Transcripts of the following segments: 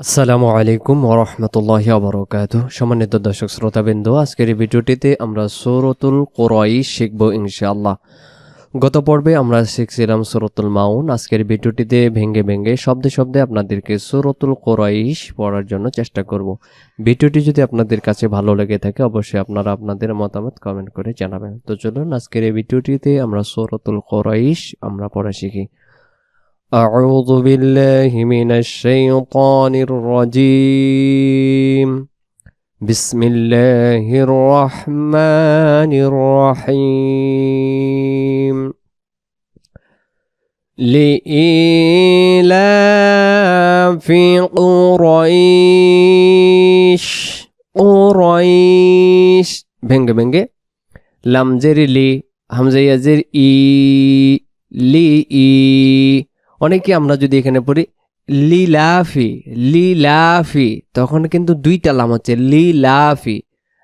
আসসালামু আলাইকুম ওরহমতুল্লাহ আবরকাত সম্মানিত দর্শক শ্রোতাবৃন্দ, আজকের এই ভিডিওটিতে আমরা সৌরতুল কোরআই শিখব ইনশাআল্লাহ। গত পর্বে আমরা শিখছিলাম সুরতুল মাউন। আজকের ভিডিওটিতে ভেঙ্গে ভেঙ্গে শব্দে শব্দে আপনাদেরকে সুরতুল কোরআইশ পড়ার জন্য চেষ্টা করব। ভিডিওটি যদি আপনাদের কাছে ভালো লেগে থাকে, অবশ্যই আপনারা আপনাদের মতামত কমেন্ট করে জানাবেন। তো চলুন আজকের এই ভিডিওটিতে আমরা সুরতুল কোরআইশ আমরা পড়া শিখি। أعوذ بالله من الشيطان الرجيم. بسم الله الرحمن الرحيم. لإلاف قريش قريش. بنج بنج. لم زر لي همزة يزر إي لي إي. অনেকে আমরা যদি এখানে পড়ি, লিলাফি লিলাফি তখন কিন্তু দুইটা লাম হচ্ছে, লিলাফি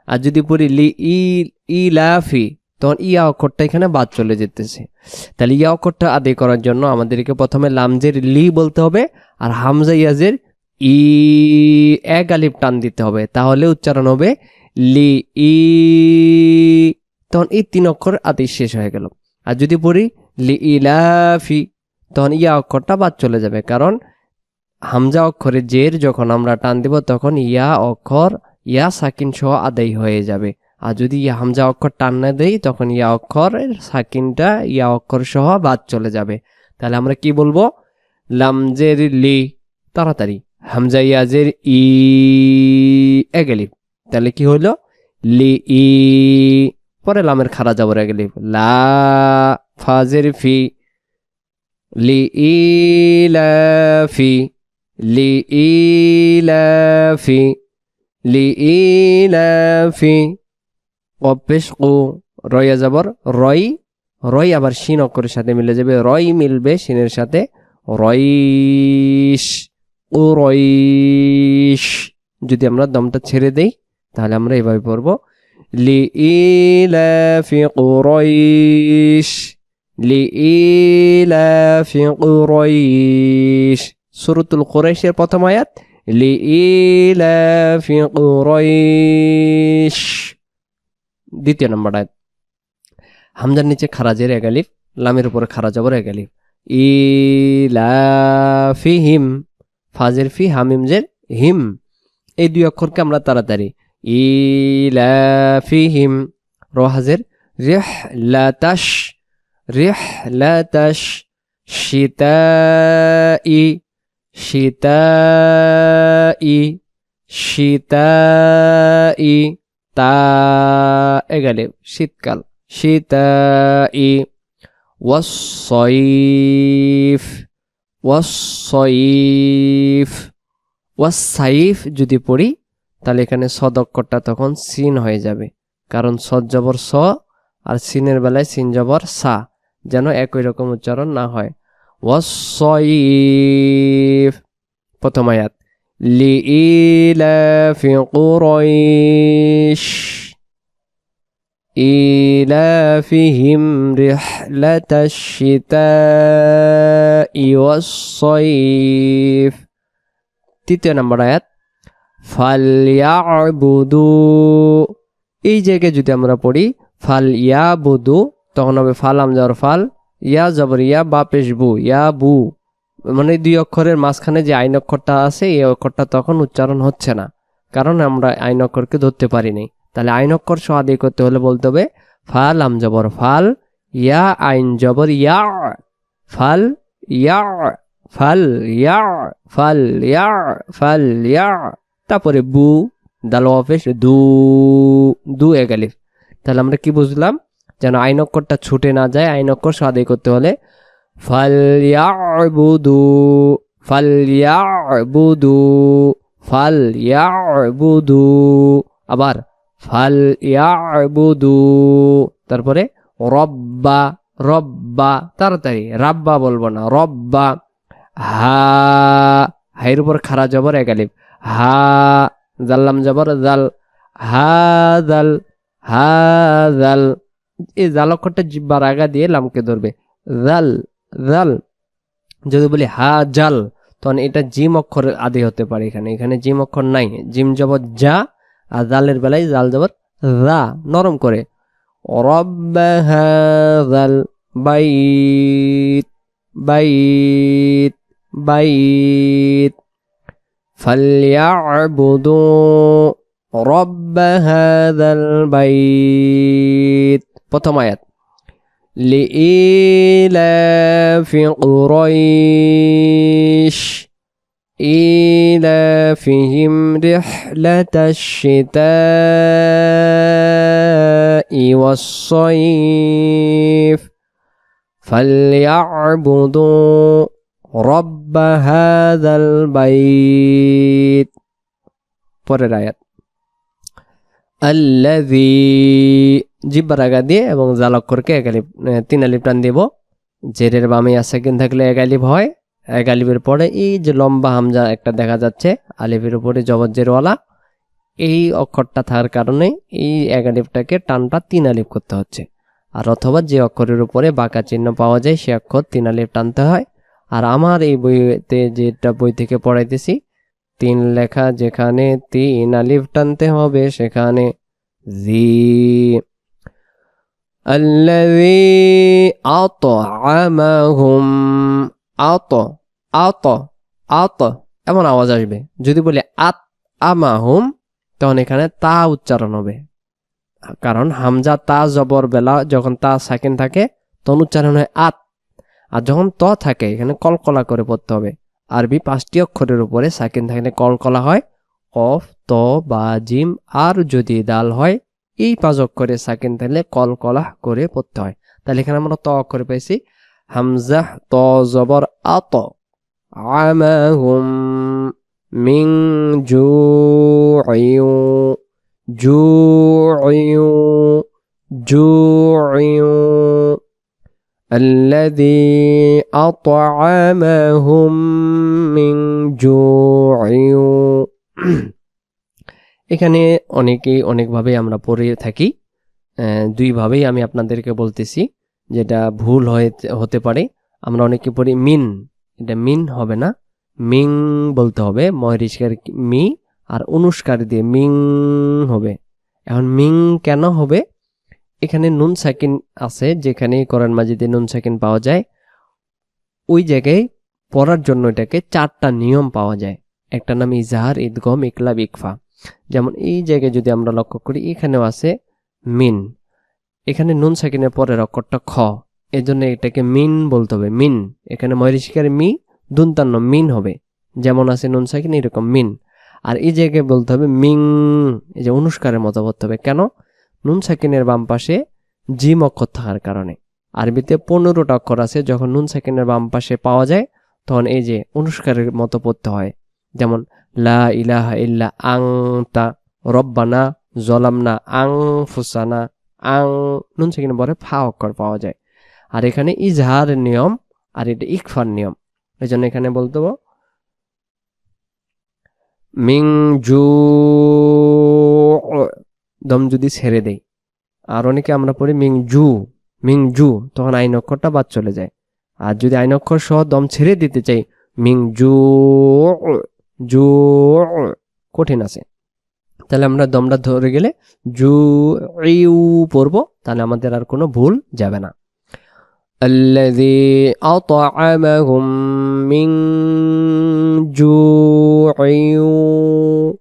আর যদি পড়ি, লি, ই, ইলাফি তখন ইয়া অক্ষরটা এখানে বাদ চলে যেতেছে। তাহলে ইয়া অক্ষরটা আদায় করার জন্য আমাদেরকে প্রথমে লামজের লি বলতে হবে, আর হামজা ইয়াজের ই এক আলিফ টান দিতে হবে। তাহলে উচ্চারণ হবে, লি, ই তখন এই তিন অক্ষর আদেশ শেষ হয়ে গেল। আর যদি পড়ি, লি, ইলাফি তখন ইয়া অক্ষরটা বাদ চলে যাবে। কারণ হামজা অক্ষরে জের যখন আমরা টান দিব, তখন ইয়া অক্ষর, ইয়া সাকিন সহ আদায় হয়ে যাবে। আর যদি ইয়া হামজা অক্ষর টান না দেই, তখন ইয়া অক্ষরের সাকিনটা ইয়া অক্ষর সহ বাদ চলে যাবে। তাহলে আমরা কি বলব? লামজের লি, তাড়াতাড়ি। হামজা ইয়াজের ই এগেলিপ তাহলে কি হইল? লি, ই, পরে লামের খারা যাবর এগেলিপ লা ফাজের ফি لإيلاف لإيلاف لإيلاف কপেশকু রয়া যাবর রয় রয় আবার শিন অক্ষরের সাথে মিলে যাবে রয় মিলবে শিনের সাথে রইশ ও রইশ যদি আমরা দমটা ছেড়ে দেই তাহলে আমরা এভাবে পড়বো লি ইলাফি কুরাইশ লিইলাফ কুরাইশ সূরাতুল কুরাইশের প্রথম আয়াত লিইলাফ কুরাইশ দ্বিতীয় নম্বর আয়াত। হামজার নিচে খারাজের এগালিফ লামের উপরে খারা যাবর এগালিফ ইলাফিহিম ফাজের ফি হামিম হামিমজের হিম। এই দুই অক্ষরকে আমরা তাড়াতাড়ি। ইলাফিহিম রোহাজের রেহ লাতাশ রিহলাতাশ শীতাই শীতাই শীতাই তা এগালে শীতকাল শীতাই ওয়াসাইফ ওয়াসাইফ ওয়াসাইফ যদি পড়ি, তাহলে এখানে সদক্ষরটা তখন সিন হয়ে যাবে। কারণ সজ্জবর স আর সিনের বেলায় সিন জবর সা। যেন একই রকম উচ্চারণ না হয়। প্রথম আয়াত। লিইলাফি কুরাইশ। ইলাফিহিম রিহলাতাশ শিতাই ওয়াসইফ তৃতীয় নম্বর আয়াত। ফালিয়াবুদু এই জায়গায় যদি আমরা পড়ি ফালিয়াবুদু তখন হবে ফাল আমজার ফাল, ইয়া জবর, ইয়া বা পেশ বু, ইয়া বু। মানে দুই অক্ষরের মাঝখানে যে আইন অক্ষরটা আছে, এই অক্ষরটা তখন উচ্চারণ হচ্ছে না। কারণ আমরা আইন অক্ষরকে ধরতে পারিনি। তাহলে আইন অক্ষর সহ করতে হলে বলতে হবে, ফাল, আম জবর, ফাল, ইয়া আইন জবর, ইয়া, ফাল ইয়া ফাল ইয়া ফাল ইয়া ফাল, ইয়া। তারপরে বু, দাল অফিস দু দু এগালিফ তাহলে আমরা কি বুঝলাম? যেন আইন অক্ষরটা ছুটে না যায় আইন আদায় করতে হলে ফালিয়াবুদু ফালিয়াবুদু ফালিয়াবুদু আবার ফালিয়াবুদু তারপরে রব্বা রব্বা, তাড়াতাড়ি, রাব্বা বলব না, রব্বা, হা, হাইয়ের উপর খারা জবর একালিপ হা, জাল্লাম জবর জাল, হা জাল হা, জাল এই জাল অক্ষরটা জিব্বার আগা দিয়ে লামকে ধরবে। জাল জাল, যদি বলি হা, জাল, তখন এটা জিম অক্ষর আদি হতে পারে এখানে। এখানে জিম অক্ষর নাই। জিম জবর যা আর জালের বেলায় জাল জবর রা, নরম করে। রব্বাহাল বাইত বাইত বাইত। ফালিয়াবুদু রব্ব হাদাল বাইত। প্রথম আয়াত لإيلاف قريش إيلافهم رحلة الشتاء والصيف فليعبدوا رب هذا البيت পরের আয়াত আল্লাযী জিব্বার আগা দিয়ে এবং জাল অক্ষরকে এক আলিফ আহ, তিন আলিফ টান দিব। জেরের বামে সেকেন্ড থাকলে এক আলিফ হয়। এক আলিফের পরে এই যে লম্বা হামজা একটা দেখা যাচ্ছে আলিফের উপরে জবজ্জেরওয়ালা এই অক্ষরটা থাকার কারণে এই এক আলিফটাকে টানটা তিন আলিফ করতে হচ্ছে। আর অথবা যে অক্ষরের উপরে বাঁকা চিহ্ন পাওয়া যায় সে অক্ষর তিন আলিফ টানতে হয়। আর আমার এই বইতে যেটা বই থেকে পড়াইতেছি তিন লেখা যেখানে তিন আলিফ টানতে হবে সেখানে জি الذي أطعمهم আত আত আত এমন আওয়াজ আসবে যদি বলি আত আমাহুম তখন এখানে তা উচ্চারণ হবে কারণ হামজা তা জবর বেলা যখন তা সাকিন থাকে তখন উচ্চারণ হয় আত আর যখন ত থাকে এখানে কলকলা করে পড়তে হবে আরবি পাঁচটি অক্ষরের উপরে সাকিন থাকলে কলকলা হয় কফ ত বা জিম আর যদি দাল হয় এই পাঁচ অক্ষরে সাকিন থাকলে কলকলা করে পড়তে হয় তাহলে এখানে আমরা ত অক্ষরে পাইছি হামজা ত জবর আত আমাহুম মিং জু জু জু الذي أطعمهم من جوع এখানে অনেকেই অনেকভাবেই আমরা পড়ে থাকি। দুইভাবেই আমি আপনাদেরকে বলতেছি, যেটা ভুল হয়ে, হতে পারে। আমরা অনেকে পড়ি মিন, এটা মিন হবে না। মিং বলতে হবে ময়রিষ্কার মি আর অনুষ্কার দিয়ে মিং হবে। এখন মিং কেন হবে? এখানে নুন সাকিন আছে, যেখানে কোরআন মাজিদে নুন সাকিন পাওয়া যায়। ওই জায়গায় পড়ার জন্য এটাকে চারটা নিয়ম পাওয়া যায়। একটা নাম ইজাহার, ঈদগম, ইকলাব, ইকফা। যেমন এই জায়গায় যদি আমরা লক্ষ্য করি, এখানেও আছে মিন। এখানে নুন সাকিনের পরের অক্ষরটা খ। এজন্য এটাকে মিন বলতে হবে। মিন। এখানে ময়রিশিকারে মি, দুন্তান্ন, মিন হবে। যেমন আছে নুন সাকিন, এরকম মিন। আর এই জায়গায় বলতে হবে মিং। এই যে অনুষ্কারের মতো বলতে হবে। কেন? নুন সাকিনের বাম পাশে জিম অক্ষর থাকার কারণে। আরবিতে পনেরোটা অক্ষর আছে। যখন নুন সাকিনের বাম পাশে পাওয়া যায়, তখন এই যে অনুষ্কারের মতো পড়তে হয়। যেমন লা ইলাহা ইল্লা আং তা রব্বানা, জলামনা আং ফুসানা আং, নুন সেখানে পরে ফা অক্ষর পাওয়া যায়। আর এখানে ইজহার নিয়ম, আর এটা ইকফার নিয়ম। এই জন্য এখানে বলতে মিং জু, দম যদি ছেড়ে দেই। আর অনেকে আমরা পড়ি মিং জু মিং জু, তখন আইন অক্ষরটা বাদ চলে যায়। আর যদি আইন অক্ষর সহ দম ছেড়ে দিতে চাই, মিং জু জু কঠিন আছে তাহলে আমরা দমটা ধরে গেলে জু ইউ পড়বো তাহলে আমাদের আর কোনো ভুল যাবে না الذي أطعمهم من جوع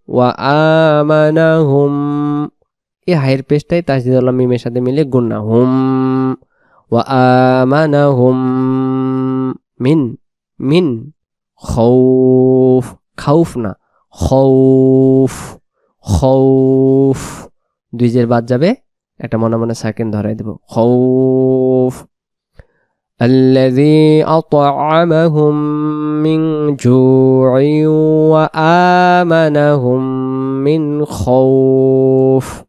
وآمنهم এই হাইয়ের পেশটাই তাজদিদুল্লাহ মিমের সাথে মিলে গুন্না হুম ওয়া আমানাহুম মিন মিন খৌফ খাউফ না খৌফ খৌফ দুই জের বাদ যাবে একটা মনে মনে সেকেন্ড ধরাই দেব খৌফ الذي أطعمهم من جوع وآمنهم من خوف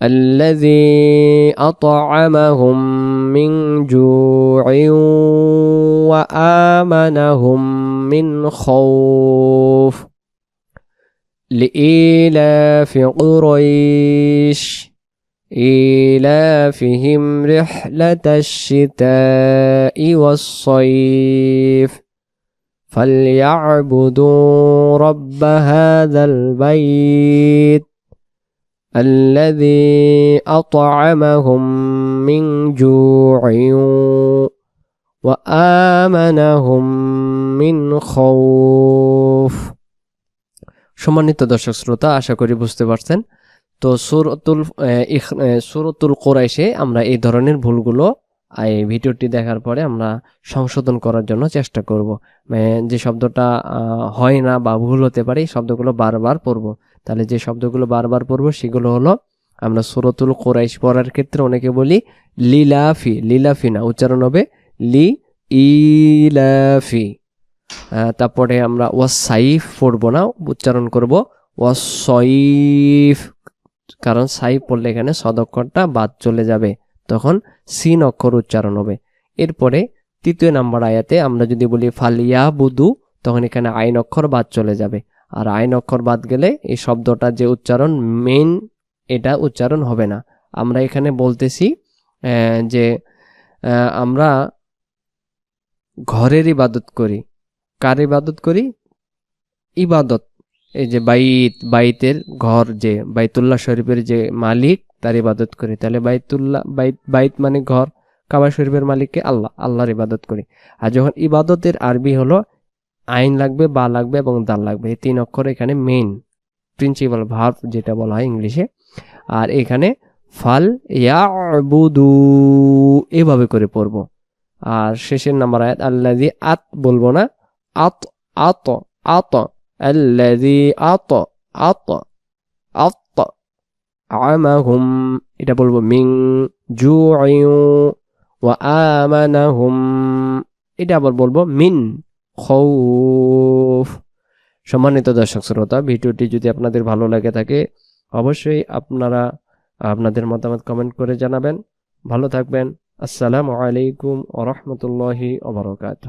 الذي أطعمهم من جوع وآمنهم من خوف لإيلاف قريش إيلافهم رحلة الشتاء والصيف. فليعبدوا رب هذا البيت الذي أطعمهم من جوع وآمنهم মিন খৌফ। সম্মানিত দর্শক শ্রোতা, আশা করি বুঝতে পারছেন। তো সুরতুল সুরতুল কোরাইশে আমরা এই ধরনের ভুলগুলো এই ভিডিওটি দেখার পরে আমরা সংশোধন করার জন্য চেষ্টা করব। মানে যে শব্দটা হয় না বা ভুল হতে পারে, এই শব্দগুলো বারবার পড়ব। তাহলে যে শব্দগুলো বারবার পড়ব, সেগুলো হলো, আমরা সুরতুল কোরাইশ পড়ার ক্ষেত্রে অনেকে বলি, লিলাফি লিলাফি না, উচ্চারণ হবে লি ইলাফি তারপরে আমরা ওয়াসাইফ পড়ব না, উচ্চারণ করব ওয়াসাইফ কারণ সাইফ পড়লে এখানে সদক্ষরটা বাদ চলে যাবে, তখন সিন অক্ষর উচ্চারণ হবে। এরপরে তৃতীয় নাম্বার আয়াতে আমরা যদি বলি ফালিয়া বুদু তখন এখানে আইন অক্ষর বাদ চলে যাবে। আর আইন অক্ষর বাদ গেলে এই শব্দটা যে উচ্চারণ মেন, এটা উচ্চারণ হবে না। আমরা এখানে বলতেছি যে আমরা ঘরের ইবাদত করি। কার ইবাদত করি? ইবাদত। এই যে বাইত, বাইতের ঘর যে, বাইতুল্লাহ শরীফের যে মালিক, তার ইবাদত করি। তাহলে বাইতুল্লাহ, বাইত বাইত মানে ঘর, কাবা শরীফের মালিককে আল্লাহ, আল্লাহর ইবাদত করি। আর যখন ইবাদতের আরবি হলো, আইন লাগবে, বা লাগবে এবং দাল লাগবে। এই তিন অক্ষর এখানে মেইন প্রিন্সিপাল ভার্ব যেটা বলা হয় ইংলিশে। আর এখানে ফাল ইয়াবুদু, এভাবে করে পড়ব। আর শেষের নাম্বার আয়াত আল্লাজি আত বলব না আত আত আল্লাজি আত আত আত আমাহুম এটা বলব মিং জু ওয়া আমানাহুম এটা আবার বলব মিন খৌফ সম্মানিত দর্শক শ্রোতা, ভিডিওটি যদি আপনাদের ভালো লাগে থাকে, অবশ্যই আপনারা আপনাদের মতামত কমেন্ট করে জানাবেন। ভালো থাকবেন। আসসালামু আলাইকুম ওরহমতুল্লাহি ওবরকাত